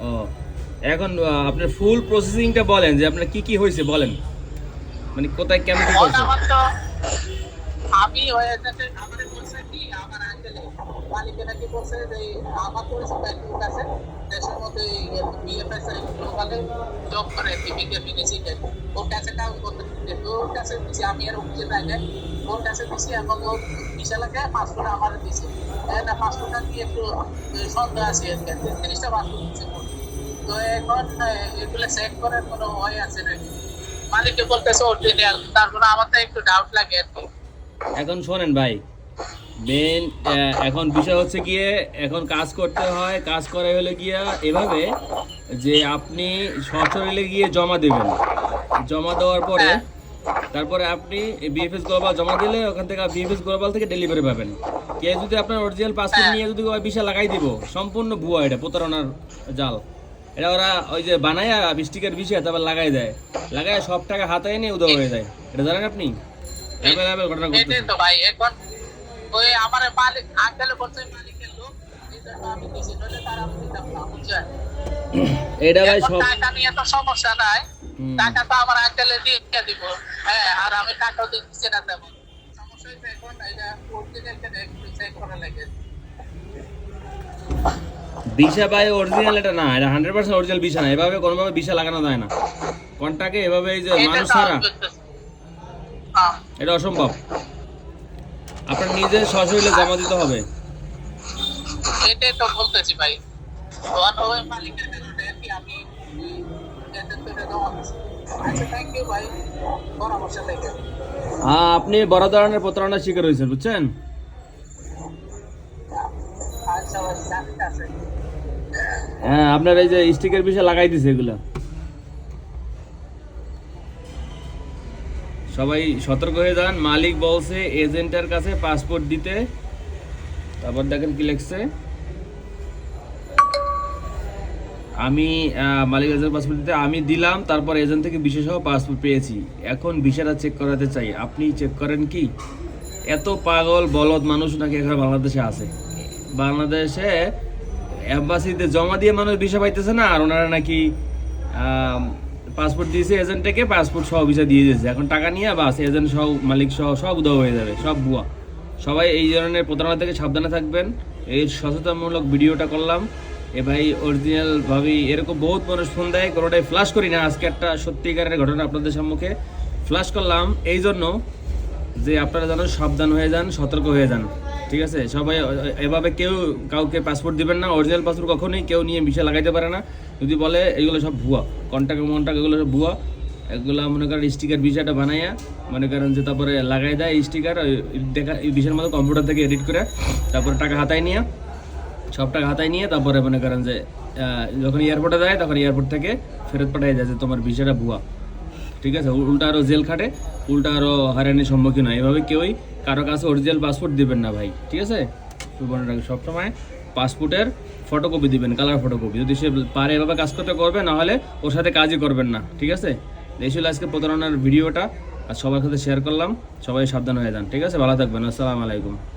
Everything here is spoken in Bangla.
ও। এখন আপনার ফুল প্রসেসিংটা বলেন যে আপনার কি কি হয়েছে বলেন। মানে কোথায় কেমন কি করছে আমি হয়ে যেতে আমারে বলছে কি আমার আঙ্কেলে মালিকে নাকি বলছে যে পরিচিত এক লোক আছে। দেশের মধ্যে বিএফএস গ্লোবালে জব করে ওর কাছে কাজ করতে ওর কাছে আমি আর উঠতে থাকে ওর কাছে দিছি এবং ও বিশাল লাগে পাসপোর্ট আমার দিছে। হ্যাঁ না পাসপোর্টটা দিয়ে একটু সন্দেহ আছে কি। তিরিশটা পাসপোর্ট দিচ্ছে তো এখন এগুলো চেক করার কোনো ভয় আছে নাকি? মালিককে বলতেছে অরিজিনাল তারপরে আমার তো একটু ডাউট লাগে আর কি। এখন শোনেন ভাই মেন এখন বিষয় হচ্ছে গিয়ে এখন কাজ করতে হয় কাজ করে হলে গিয়া এভাবে যে আপনি সশরীরে গিয়ে জমা দেবেন। জমা দেওয়ার পরে হ্যাঁ। তারপরে আপনি বিএফএস গ্লোবাল জমা দিলে ওখান থেকে বিএফএস গ্লোবাল থেকে ডেলিভারি পাবেন। কে যদি আপনার অরিজিনাল পাসপোর্ট হ্যাঁ। নিয়ে যদি ওই বিশা লাগাই দিব সম্পূর্ণ ভুয়া এটা প্রতারণার জাল। এটা ওরা ওই যে বানায় স্টিকার বিষয় তারপর লাগাই দেয়। লাগায় সব টাকা হাতে নিয়ে উদয় হয়ে যায়। এটা জানেন আপনি? অ্যাভেলেবেল ঘটনা এটাই তো ভাই এখন ওই আমার মালিক আঙ্কেল বলছে মালিকের লোক এটা ভাই সব টাকা নিয়ে তো সমস্যা নাই। টাকা তো আমার আঙ্কেলে দিয়ে দিব। হ্যাঁ আর আমি টাকাও দিচ্ছি না তেমন সমস্যা হয়েছে এখন এটা চেক করা লাগে। বিশা ভাই অরিজিনাল এটা না এটা হান্ড্রেড পার্সেন্ট অরিজিনাল বিশা না এভাবে কোনোভাবে বিশা লাগানো যায় না। কন্টাকে এভাবে এই যে মানুষ ছাড়া হ্যাঁ, এটা অসম্ভব। আপনার নিজের সশরীরে জমা দিতে হবে। এটাই তো বলতেছি ভাই। মালিকের আমি আচ্ছা হ্যাঁ আপনি বড় ধরনের প্রতারণার শিকার হয়েছেন বুঝছেন? আচ্ছা হ্যাঁ আপনার এই যে স্টিকের বিষয় লাগাই দিছে এগুলা। সবাই সতর্ক হয়ে যান। মালিক বলছে, এজেন্টের কাছে পাসপোর্ট দিতে। তারপর দেখেন কি লিখছে। আমি মালিক এজেন্ট পাসপোর্ট দিতে, আমি দিলাম, তারপর এজেন্ট থেকে বিশেষ পাসপোর্ট পেয়েছি। এখন ভিসাটা চেক করাতে চাই। আপনি চেক করেন কি? এত পাগল, বলদ মানুষ নাকি এখন বাংলাদেশে আছে? বাংলাদেশে অ্যাম্বাসিতে জমা দিয়ে মানুষ ভিসা পাইতেছে না, আর ওনারা নাকি পাসপোর্ট দিয়েছে এজেন্টকে পাসপোর্ট সহ ভিসা দিয়ে দিয়েছে। এখন টাকা নিয়ে বাস, এজেন্ট সহ, মালিক সহ সব উদাও হয়ে যাবে, সব বুয়া সবাই এই ধরনের প্রতারণা থেকে সাবধানে থাকবেন। এই সচেতনমূলক ভিডিওটা করলাম। এ ভাই অরিজিনাল ভাবি, এরকম বহুত মানুষ ফোন দেয়, কোনোটাই ফ্লাশ করি না। আজকে একটা সত্যিকারের ঘটনা আপনাদের সম্মুখে ফ্লাশ করলাম। এই জন্য যে আপনারা যেন সাবধান হয়ে যান, সতর্ক হয়ে যান। ঠিক আছে, সবাই এভাবে কেউ কাউকে পাসপোর্ট দিবেন না অরিজিনাল পাসপোর্ট কখনোই কেউ নিয়ে বিষয় লাগাইতে পারে না। যদি বলে, এগুলো সব ভুয়া কন্ট্যাক্ট মন্টাক্ট এগুলো সব ভুয়া, এগুলো মনে করেন স্টিকার বিষয়টা বানাইয়া, মনে করেন যে তারপরে লাগাই দেয় স্টিকার দেখা, এই বিষয়ের মতো কম্পিউটার থেকে এডিট করে, তারপরে টাকা হাতায় নিয়ে, সব টাকা হাতায় নিয়ে তারপরে মনে করেন যে যখন এয়ারপোর্টে যায়, তখন এয়ারপোর্ট থেকে ফেরত পাঠিয়ে যায় যে তোমার বিষয়টা ভুয়া। ঠিক আছে উল- উল্টা আরও জেল খাটে, উল্টা আরও হয়রানির সম্মুখীন হয়। এভাবে কেউই কারও কাছে অরিজিনাল পাসপোর্ট দিবেন না ভাই, ঠিক আছে? মনে রাখবেন, সবসময় পাসপোর্টের ফটোকপি দিবেন কালার ফটোকপি যদি সে পারে এভাবে কাজ করতে করবে নাহলে ওর সাথে কাজই করবেন না, ঠিক আছে? এই ছিল আজকে প্রতারণার ভিডিওটা, আর সবার সাথে শেয়ার করলাম। সবাই সাবধান হয়ে যান, ঠিক আছে? ভালো থাকবেন, আসসালামু আলাইকুম।